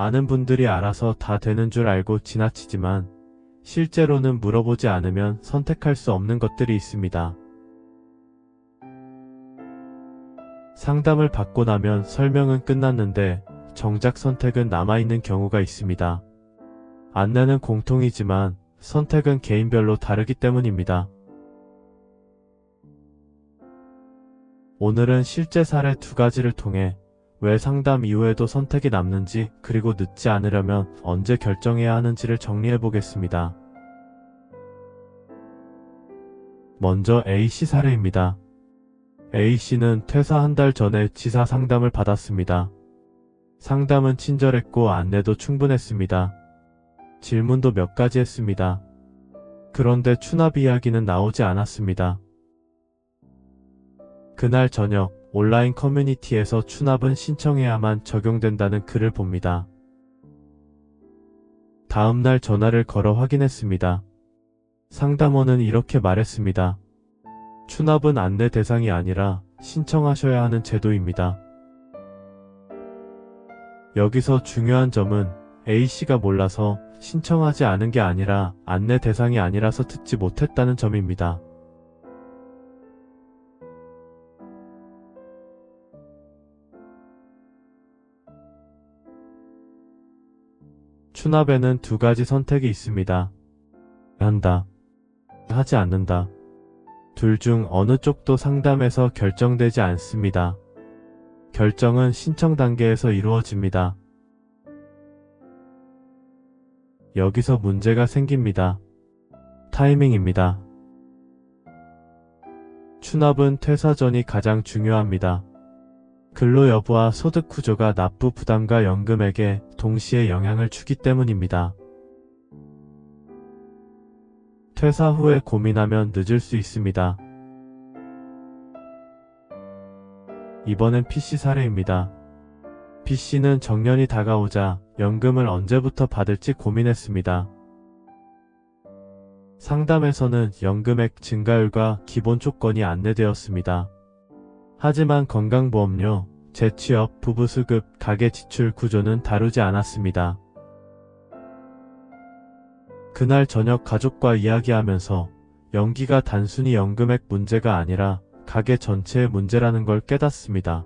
많은 분들이 알아서 다 되는 줄 알고 지나치지만 실제로는 물어보지 않으면 선택할 수 없는 것들이 있습니다. 상담을 받고 나면 설명은 끝났는데 정작 선택은 남아있는 경우가 있습니다. 안내는 공통이지만 선택은 개인별로 다르기 때문입니다. 오늘은 실제 사례 두 가지를 통해 왜 상담 이후에도 선택이 남는지 그리고 늦지 않으려면 언제 결정해야 하는지를 정리해 보겠습니다. 먼저 A씨 사례입니다. A씨는 퇴사 한 달 전에 지사 상담을 받았습니다. 상담은 친절했고 안내도 충분했습니다. 질문도 몇 가지 했습니다. 그런데 추납 이야기는 나오지 않았습니다. 그날 저녁 온라인 커뮤니티에서 추납은 신청해야만 적용된다는 글을 봅니다. 다음날 전화를 걸어 확인했습니다. 상담원은 이렇게 말했습니다. 추납은 안내 대상이 아니라 신청하셔야 하는 제도입니다. 여기서 중요한 점은 A씨가 몰라서 신청하지 않은 게 아니라 안내 대상이 아니라서 듣지 못했다는 점입니다. 추납에는 두 가지 선택이 있습니다. 한다. 하지 않는다. 둘 중 어느 쪽도 상담에서 결정되지 않습니다. 결정은 신청 단계에서 이루어집니다. 여기서 문제가 생깁니다. 타이밍입니다. 추납은 퇴사 전이 가장 중요합니다. 근로 여부와 소득 구조가 납부 부담과 연금액에 동시에 영향을 주기 때문입니다. 퇴사 후에 고민하면 늦을 수 있습니다. 이번엔 PC 사례입니다. B씨는 정년이 다가오자 연금을 언제부터 받을지 고민했습니다. 상담에서는 연금액 증가율과 기본 조건이 안내되었습니다. 하지만 건강보험료, 재취업, 부부수급, 가계 지출 구조는 다루지 않았습니다. 그날 저녁 가족과 이야기하면서 연기가 단순히 연금액 문제가 아니라 가게 전체의 문제라는 걸 깨닫습니다.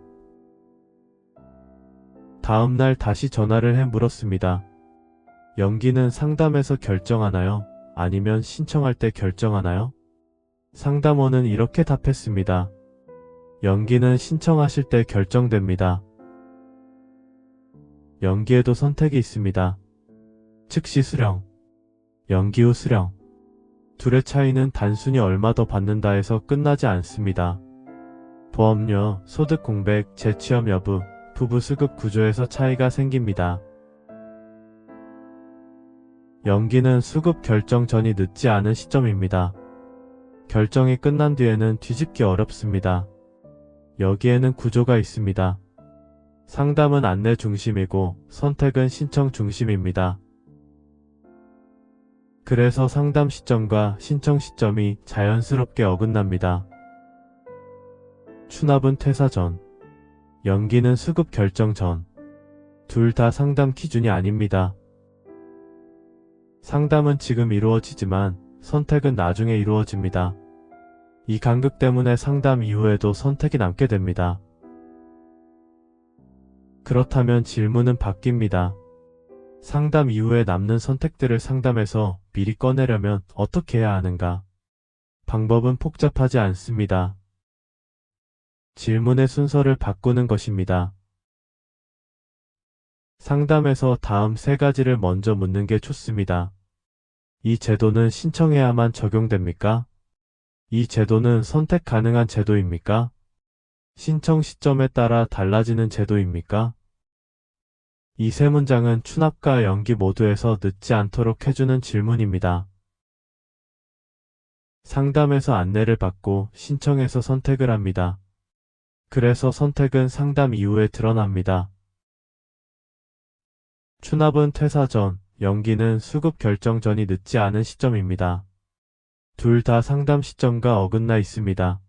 다음날 다시 전화를 해 물었습니다. 연기는 상담에서 결정하나요? 아니면 신청할 때 결정하나요? 상담원은 이렇게 답했습니다. 연기는 신청하실 때 결정됩니다. 연기에도 선택이 있습니다. 즉시 수령, 연기 후 수령. 둘의 차이는 단순히 얼마 더 받는다 해서 끝나지 않습니다. 보험료, 소득 공백, 재취업 여부, 부부 수급 구조에서 차이가 생깁니다. 연기는 수급 결정 전이 늦지 않은 시점입니다. 결정이 끝난 뒤에는 뒤집기 어렵습니다. 여기에는 구조가 있습니다. 상담은 안내 중심이고 선택은 신청 중심입니다. 그래서 상담 시점과 신청 시점이 자연스럽게 어긋납니다. 추납은 퇴사 전, 연기는 수급 결정 전. 둘 다 상담 기준이 아닙니다. 상담은 지금 이루어지지만 선택은 나중에 이루어집니다. 이 간극 때문에 상담 이후에도 선택이 남게 됩니다. 그렇다면 질문은 바뀝니다. 상담 이후에 남는 선택들을 상담에서 미리 꺼내려면 어떻게 해야 하는가? 방법은 복잡하지 않습니다. 질문의 순서를 바꾸는 것입니다. 상담에서 다음 세 가지를 먼저 묻는 게 좋습니다. 이 제도는 신청해야만 적용됩니까? 이 제도는 선택 가능한 제도입니까? 신청 시점에 따라 달라지는 제도입니까? 이 세 문장은 추납과 연기 모두에서 늦지 않도록 해주는 질문입니다. 상담에서 안내를 받고 신청해서 선택을 합니다. 그래서 선택은 상담 이후에 드러납니다. 추납은 퇴사 전, 연기는 수급 결정 전이 늦지 않은 시점입니다. 둘 다 상담 시점과 어긋나 있습니다.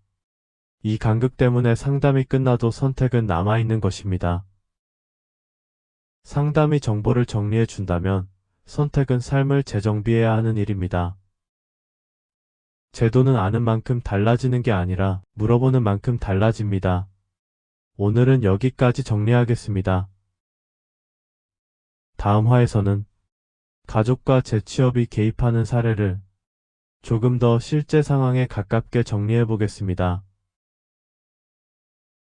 이 간극 때문에 상담이 끝나도 선택은 남아있는 것입니다. 상담이 정보를 정리해 준다면 선택은 삶을 재정비해야 하는 일입니다. 제도는 아는 만큼 달라지는 게 아니라 물어보는 만큼 달라집니다. 오늘은 여기까지 정리하겠습니다. 다음 화에서는 가족과 재취업이 개입하는 사례를 조금 더 실제 상황에 가깝게 정리해 보겠습니다.